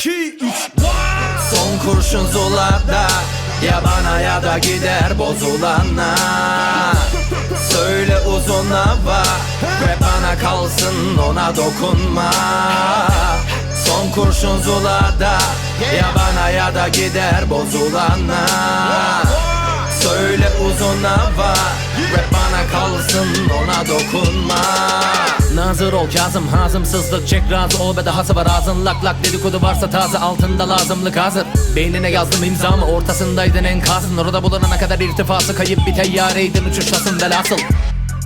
2 3 Son kurşun zularda Yabana ya da gider bozulanla Söyle uzun hava Ve bana kalsın ona dokunma. Son kurşun zulada Yabana ya da gider bozulanla Söyle uzun hava Ve bana kalsın ona dokunma. Nazır ol Kazım hazımsızlık. Çek razı ol ve dahası var ağzın. Lak lak dedikodu varsa taze altında lazımlık hazır. Beynine yazdım imzamı ortasındaydın enkazın. Orada bulunana kadar irtifası kayıp bir teyyareydin. Uçuştasın velhasıl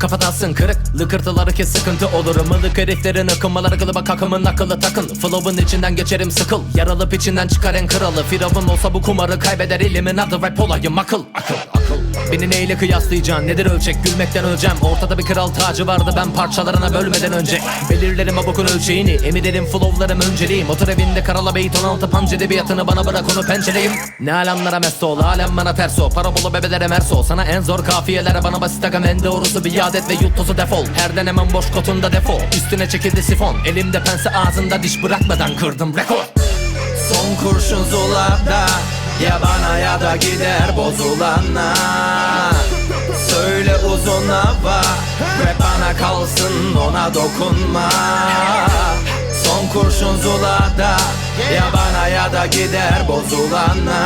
Kafatasın kırık Lıkırtıları kes sıkıntı olur. Mılık heriflerin akımmaları kılıba kakımın akıllı takın. Flow'un içinden geçerim sıkıl. Yaralıp içinden çıkar en kralı. Firavun olsa bu kumarı kaybeder elimin adı rap olayım akıl. Akıl akıl Beni neyle kıyaslayacaksın? Nedir ölçek? Gülmekten öleceğim. Ortada bir kral tacı vardı. Ben parçalarına bölmeden önce Belirlerim abokun ölçeğini. Emilerim flowlarım önceliğim. Otur evinde karala beyt 16 punch edebiyatını bana bırak onu pencereyim Ne alemlere mest ol? Alem bana ters o Parabolu bebelere merso Sana en zor kafiyelere bana basit agam en doğrusu bir adet ve yut tozu defol. Her denemem boş kotunda defo Üstüne çekildi sifon. Elimde pense ağzında diş bırakmadan kırdım rekor. Son kurşun zulada Ya bana ya da gider bozulana. Söyle uzun hava Ve bana kalsın ona dokunma. Son kurşun zulada Ya bana ya da gider bozulana.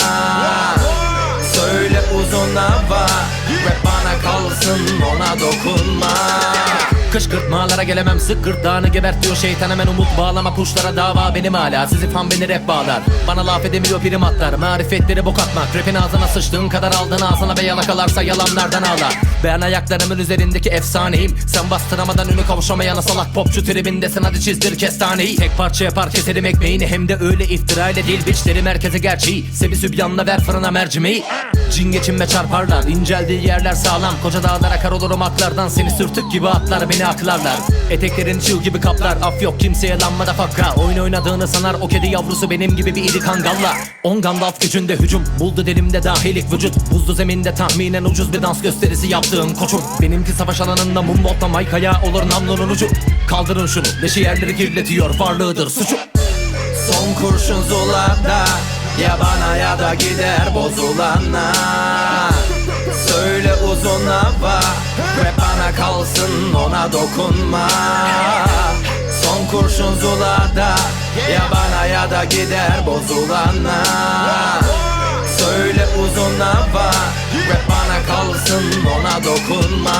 Söyle uzun hava Ve bana kalsın ona dokunma Kışkırtmalara gelemem sık gırtlağını gebert diyor şeytan. Hemen umut bağlama kuşlara dava. Benim hala Sizi fan beni rap bağlar. Bana laf edemiyor prim atlar. Marifetleri bok atmak. Rapin ağzına sıçtığın kadar aldın ağzına ve yalakalarsa yalanlardan ağlar. Ben ayaklarımın üzerindeki efsaneyim. Sen bastıramadan ünü kavuşamayana salak popçu tribindesin. Hadi çizdir kestaneyi. Tek parça yapar keserim ekmeğini. Hem de öyle iftira ile değil Biçleri merkeze gerçeği. Sebi sübyanla ver fırına mercimeği Cin geçinme çarparlar inceldiği yerler sağlam. Koca dağlar akar olurum atlardan Seni sürtük gibi atlar beni aklarlar. Eteklerin çığ gibi kaplar Af yok kimseye lanmada fakka Oyun oynadığını sanar o kedi yavrusu benim gibi bir iri kangalla On Gandalf gücünde hücum Buldu delimde dahilik vücut. Buzlu zeminde tahminen ucuz bir dans gösterisi yaptığın koçum. Benimki savaş alanında mumbotla maykaya olur namlunun ucu. Kaldırın şunu leşi yerleri kirletiyor varlığıdır suçu. Son kurşun zulada Ya bana ya da gider bozulana. Söyle uzun hava Ve bana kalsın ona dokunma. Son kurşun zulada Ya bana ya da gider bozulana. Söyle uzun hava Ve bana kalsın ona dokunma